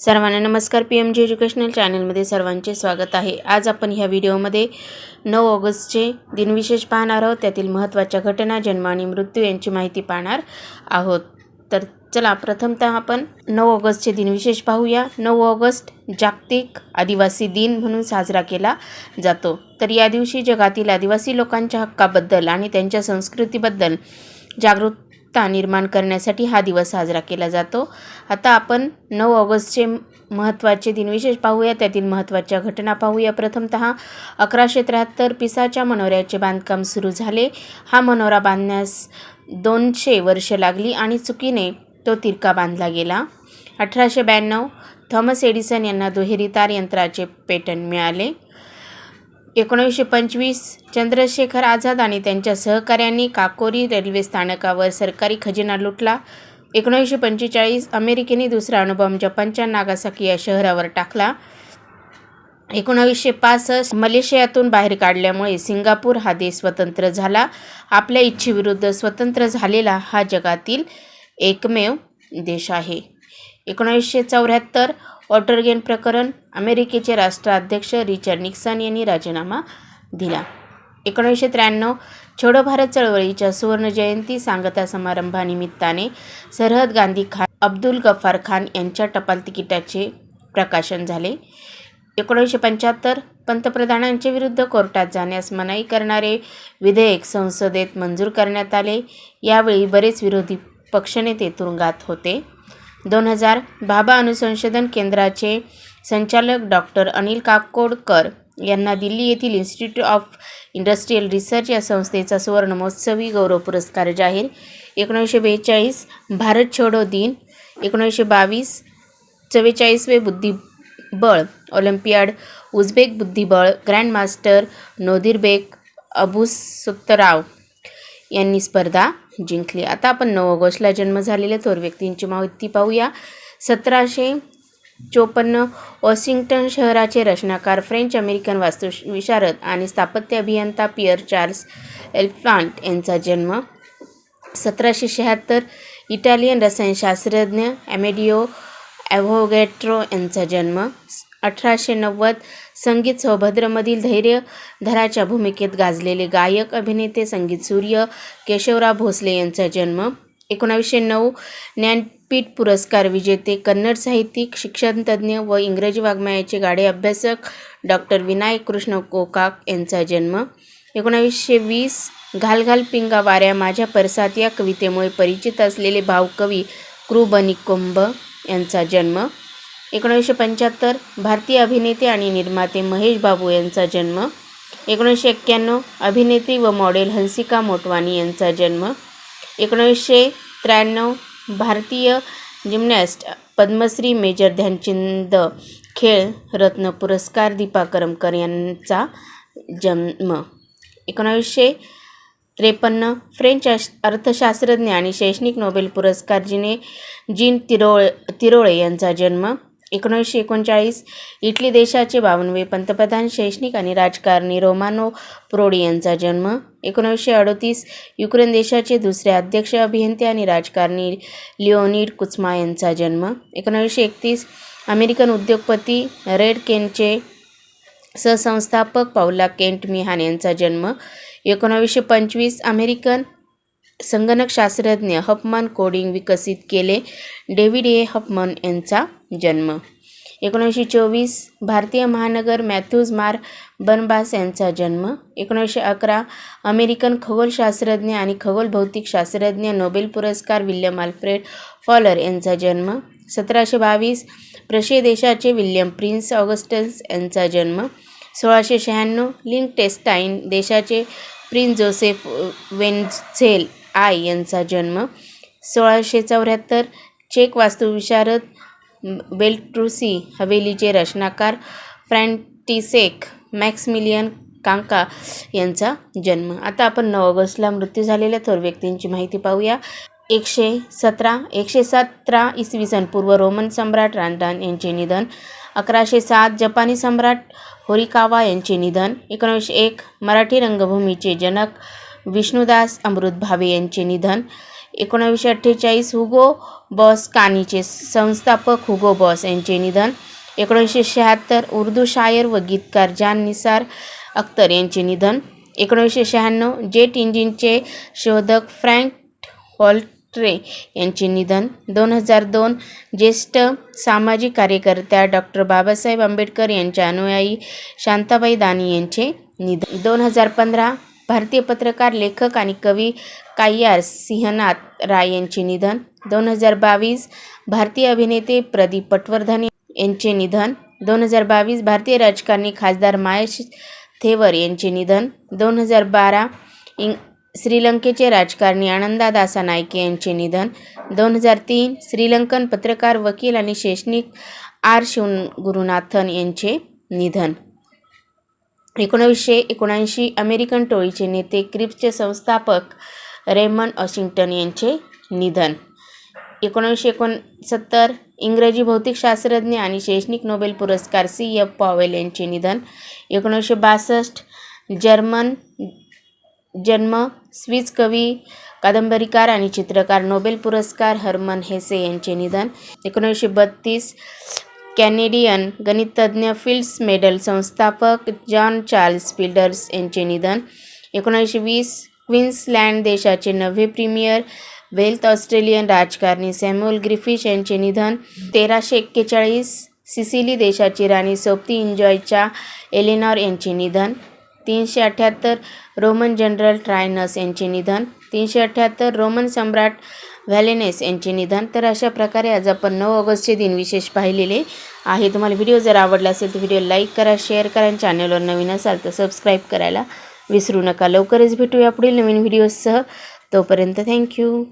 सर्वांना नमस्कार. P M G educational चॅनलमध्ये सर्वांचे स्वागत आहे. आज आपण ह्या व्हिडिओमध्ये नऊ ऑगस्टचे दिनविशेष पाहणार आहोत. त्यातील महत्त्वाच्या घटना जन्म आणि मृत्यू यांची माहिती पाहणार आहोत. तर चला प्रथमतः आपण नऊ ऑगस्टचे दिनविशेष पाहूया. नऊ ऑगस्ट जागतिक आदिवासी दिन म्हणून साजरा केला जातो. तर या दिवशी जगातील आदिवासी लोकांच्या हक्काबद्दल आणि त्यांच्या संस्कृतीबद्दल जागृत जागरूकता निर्माण करण्यासाठी हा दिवस साजरा केला जातो. आता आपण नऊ ऑगस्टचे महत्त्वाचे दिनविशेष पाहूया. त्यातील महत्त्वाच्या घटना पाहूया. प्रथमतः अकराशे त्र्याहत्तर पिसाच्या मनोऱ्याचे बांधकाम सुरू झाले. हा मनोरा बांधण्यास दोनशे वर्ष लागली आणि चुकीने तो तिरका बांधला गेला. अठराशे ब्याण्णव थॉमस एडिसन यांना दुहेरी तार यंत्राचे पेटंट मिळाले. एकोणीसशे पंचवीस चंद्रशेखर आझाद आणि त्यांच्या सहकाऱ्यांनी काकोरी रेल्वे स्थानकावर सरकारी खजिना लुटला. एकोणीसशे पंचेचाळीस अमेरिकेने दुसरा अणुबॉम्ब जपानच्या नागासाकी या शहरावर टाकला. एकोणावीसशे पासष्ट मलेशियातून बाहेर काढल्यामुळे सिंगापूर हा देश स्वतंत्र झाला. आपल्या इच्छेविरुद्ध स्वतंत्र झालेला हा जगातील एकमेव देश आहे. एकोणावीसशे चौऱ्याहत्तर वॉटरगेन प्रकरण अमेरिकेचे राष्ट्राध्यक्ष रिचर्ड निक्सन यांनी राजीनामा दिला. एकोणीसशे त्र्याण्णव छोडो भारत चळवळीच्या सुवर्ण जयंती सांगता समारंभानिमित्ताने सरहद गांधी खान अब्दुल गफ्फार खान यांच्या टपाल तिकिटाचे प्रकाशन झाले. एकोणीसशे पंच्याहत्तर पंतप्रधानांच्या विरुद्ध कोर्टात जाण्यास मनाई करणारे विधेयक संसदेत मंजूर करण्यात आले. यावेळी बरेच विरोधी पक्षनेते तुरुंगात होते. दोन हजार भाभा अनुसंशोधन केंद्राचे संचालक डॉक्टर अनिल काकोडकर यांना दिल्ली येथील इन्स्टिट्यूट ऑफ इंडस्ट्रियल रिसर्च या संस्थेचा सुवर्ण महोत्सवी गौरव पुरस्कार जाहीर. एकोणीसशे बेचाळीस भारत छोडो दिन एकोणीसशे बावीस चव्वेचाळीसवे बुद्धिबळ ऑलिम्पियाड उझबेक बुद्धिबळ ग्रँडमास्टर नोदिरबेक अबू सुत्तराव यांनी स्पर्धा जिंकली. आता आपण नऊ ऑगस्टला जन्म झालेल्या थोर व्यक्तींची माहिती पाहूया. सतराशे चोपन्न वॉशिंग्टन शहराचे रचनाकार फ्रेंच अमेरिकन वास्तुविशारद आणि स्थापत्य अभियंता पियर चार्ल्स एल्फांट यांचा जन्म सतराशे शहात्तर इटालियन रसायनशास्त्रज्ञ ॲमेडिओ ॲव्होगॅट्रो यांचा जन्म अठराशे नव्वद संगीत सौभद्रमधील धैर्यधराच्या भूमिकेत गाजलेले गायक अभिनेते संगीत सूर्य केशवराव भोसले यांचा जन्म एकोणावीसशे नऊ. ज्ञानपीठ पुरस्कार विजेते कन्नड साहित्यिक शिक्षणतज्ज्ञ व इंग्रजी वाङ्मयाचे गाडे अभ्यासक डॉक्टर विनायक कृष्ण कोकाक यांचा जन्म एकोणावीसशे वीस. घाल घाल पिंगा वाऱ्या माझ्या परसात या कवितेमुळे परिचित असलेले भावकवी कृबनिकुंभ यांचा जन्म एकोणीसशे पंच्याहत्तर भारतीय अभिनेते आणि निर्माते महेश बाबू यांचा जन्म एकोणीसशे एक्क्याण्णव अभिनेत्री व मॉडेल हंसिका मोटवानी यांचा जन्म एकोणीसशे त्र्याण्णव भारतीय जिम्नॅस्ट पद्मश्री मेजर ध्यानचंद खेळ रत्न पुरस्कार दीपा करमकर यांचा जन्म एकोणावीसशे त्रेपन्न फ्रेंच अर्थशास्त्रज्ञ आणि शैक्षणिक नोबेल पुरस्कार जिने जीन तिरोळ तिरोळे यांचा जन्म एकोणीसशे एकोणचाळीस इटली देशाचे बावनवे पंतप्रधान शैक्षणिक आणि राजकारणी रोमानो प्रोडी यांचा जन्म. एकोणीसशे अडतीस युक्रेन देशाचे दुसरे अध्यक्ष अभियंते आणि राजकारणी लिओनिड कुचमा यांचा जन्म. एकोणीसशे एकतीस अमेरिकन उद्योगपती रेड केनचे सहसंस्थापक पावला केंट मिहान यांचा जन्म. एकोणावीसशे पंचवीस अमेरिकन संगणकशास्त्रज्ञ हफमन कोडिंग विकसित केले. डेव्हिड ए. हफमन यांचा जन्म. एकोणीसशे चोवीस भारतीय महानगर मॅथ्यूज मार बनबास यांचा जन्म. एकोणीसशे अकरा अमेरिकन खगोलशास्त्रज्ञ आणि खगोल भौतिकशास्त्रज्ञ नोबेल पुरस्कार विल्यम आल्फ्रेड फॉलर यांचा जन्म. सतराशे बावीस प्रशे देशाचे विल्यम प्रिन्स ऑगस्टन्स यांचा जन्म. सोळाशे शहाण्णव लिंक टेस्टाईन देशाचे प्रिन्स जोसेफ वेन्झेल आय यांचा जन्म सोळाशे चौऱ्याहत्तर चेक वास्तुविशारद बेल्ट्रुसी हवेलीचे रचनाकार फ्रँटिसेक मॅक्समिलियन कांका यांचा जन्म. आता आपण नऊ ऑगस्टला मृत्यू झालेल्या थोर व्यक्तींची माहिती पाहूया. एकशे सतरा एकशे सतरा इसवी सन पूर्व रोमन सम्राट रानडान यांचे निधन अकराशे सात जपानी सम्राट होरिकावा यांचे निधन एकोणीसशे एक मराठी रंगभूमीचे जनक विष्णुदास अमृत भावे यांचे निधन. एकोणावीसशे अठ्ठेचाळीस हुगो बॉस कानीचे संस्थापक हुगो बॉस यांचे निधन. एकोणीसशे शहात्तर उर्दू शायर व गीतकार जान निसार अख्तर यांचे निधन. एकोणीसशे शहाण्णव जेट इंजिनचे शोधक फ्रँक हॉल्ट्रे यांचे निधन. दोन हजार दोन ज्येष्ठ सामाजिक कार्यकर्त्या डॉक्टर बाबासाहेब आंबेडकर यांच्या अनुयायी शांताबाई दानी यांचे निधन. दोन हजार पंधरा भारतीय पत्रकार लेखक आणि कवी काय्यार सिंहनाथ राय यांचे निधन. दोन हजार बावीस भारतीय अभिनेते प्रदीप पटवर्धन यांचे निधन. दोन हजार बावीस भारतीय राजकारणी खासदार मायेश थेवर यांचे निधन. दोन हजार बारा इंग श्रीलंकेचे राजकारणी आनंदादासा नायके यांचे निधन. दोन हजार तीन श्रीलंकन पत्रकार वकील आणि शैक्षणिक आर शिवगुरुनाथन यांचे निधन. एकोणावीसशे एकोणऐंशी अमेरिकन टोळीचे नेते क्रिप्सचे संस्थापक रेमन वॉशिंग्टन यांचे निधन. एकोणावीसशे एकोणसत्तर इंग्रजी भौतिकशास्त्रज्ञ आणि शैक्षणिक नोबेल पुरस्कार सी. एफ. पॉवेल यांचे निधन. एकोणीसशे बासष्ट जर्मन जन्म स्विस कवी कादंबरीकार आणि चित्रकार नोबेल पुरस्कार हर्मन हेसे यांचे निधन. एकोणीसशे बत्तीस कॅनेडियन गणितज्ञ फिल्ड्स मेडल संस्थापक जॉन चार्ल्स फिल्डर्स यांचे निधन. एकोणीसशे वीस क्वीन्सलँड देशाचे नववे प्रीमियर वेल्थ ऑस्ट्रेलियन राजकारणी सॅम्युअल ग्रिफिश यांचे निधन. तेराशे एक्केचाळीस सिसिली देशाची राणी सोप्ती इंजॉयच्या एलेनॉर यांचे निधन. तीनशे अठ्ठ्याहत्तर रोमन जनरल ट्रायनस यांचे निधन. तीनशे अठ्ठ्याहत्तर रोमन सम्राट व्हॅलेनेस यांचे निधन. तर अशा प्रकारे आज आपण नऊ ऑगस्टचे दिन विशेष पाहिलेले आहे. तुम्हाला व्हिडिओ जर आवडला असेल तर व्हिडिओ लाईक करा शेअर करा आणि चॅनलवर नवीन असाल तर सबस्क्राईब करायला विसरू नका. लवकरच भेटूया पुढील नवीन व्हिडिओजसह तोपर्यंत थँक्यू.